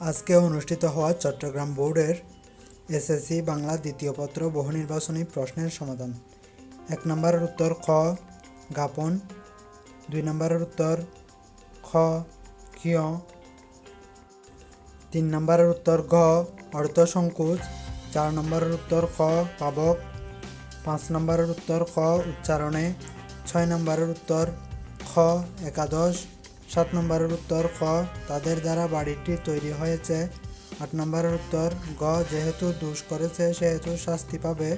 আজকে অনুষ্ঠিত হওয়া চট্টগ্রাম বোর্ডের এসএসসি বাংলা দ্বিতীয় পত্র বহু নির্বাচনী প্রশ্নের সমাধান। এক নম্বরের উত্তর খ, গাপন। দুই নম্বরের উত্তর খ, কিয়। তিন নম্বরের উত্তর ঘ অর্থ সংকুচ চার নম্বরের উত্তর খ, পাবক। পাঁচ নম্বরের উত্তর খ, উচ্চারণে। ছয় নম্বরের উত্তর খ, একাদশ। সাত নম্বরের উত্তর খ। তাদের দ্বারা বাড়িটি তৈরি হয়েছে। আট নম্বরের উত্তর গ, যেহেতু দুষ করেছে, সেহেতু শাস্তি পাবে।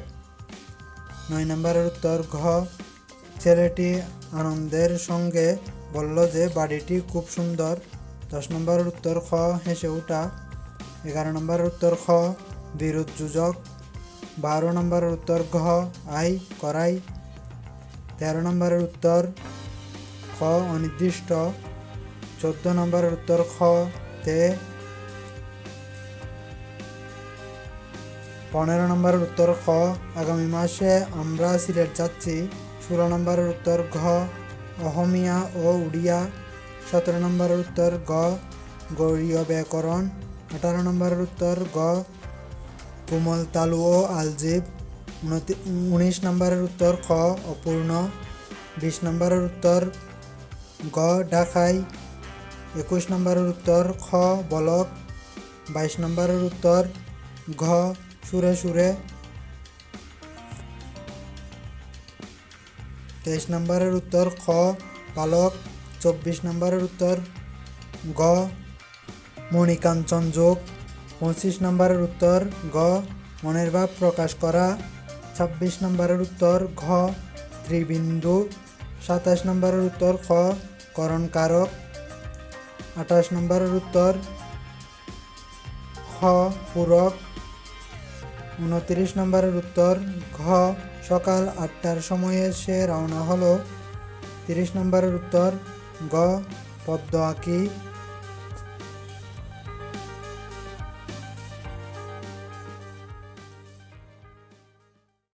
নয় নম্বরের উত্তর ঘ, ছেলেটি আনন্দের সঙ্গে বলল যে বাড়িটি খুব সুন্দর। দশ নম্বরের উত্তর খ, হেসে ওঠা এগারো নম্বরের উত্তর খ, বিরোধ যুজক। বারো নম্বরের উত্তর ঘ, আই, করাই। তেরো নম্বরের উত্তর খ, অনির্দিষ্ট। চোদ্দ নম্বরের উত্তর খ তে পনেরো নম্বরের উত্তর খ। আগামী মাসে আমরা সিলেট যাচ্ছি। ষোলো নম্বরের উত্তর ঘ। অহমিয়া ও উড়িয়া। সতেরো নম্বরের উত্তর গ। গৌরীয় ব্যাকরণ। আঠারো নম্বরের উত্তর গ। কোমল তালু ও আলজিব। উনিশ নম্বরের উত্তর খ। অপূর্ণ। বিশ নম্বরের উত্তর গ। ডাকাই একুশ নম্বরের উত্তর খ বলক, বাইশ নম্বরের উত্তর ঘ সুরে সুরে, তেইশ নম্বরের উত্তর খ পালক, চব্বিশ নম্বরের উত্তর গ মণিকাঞ্চন যোগ, পঁচিশ নম্বরের উত্তর গ মনের ভাব প্রকাশ করা, ছাব্বিশ নম্বরের উত্তর ঘ ত্রিবিন্দু, সাতাশ নম্বরের উত্তর খ করণকারক আঠাশ নম্বরের উত্তর, খ, পূরক। উনত্রিশ নম্বরের উত্তর, ঘ, সকাল আটটার সময়ে সে রওনা হলো। তিরিশ নম্বরের উত্তর, গ, পদ্ম আঁকি।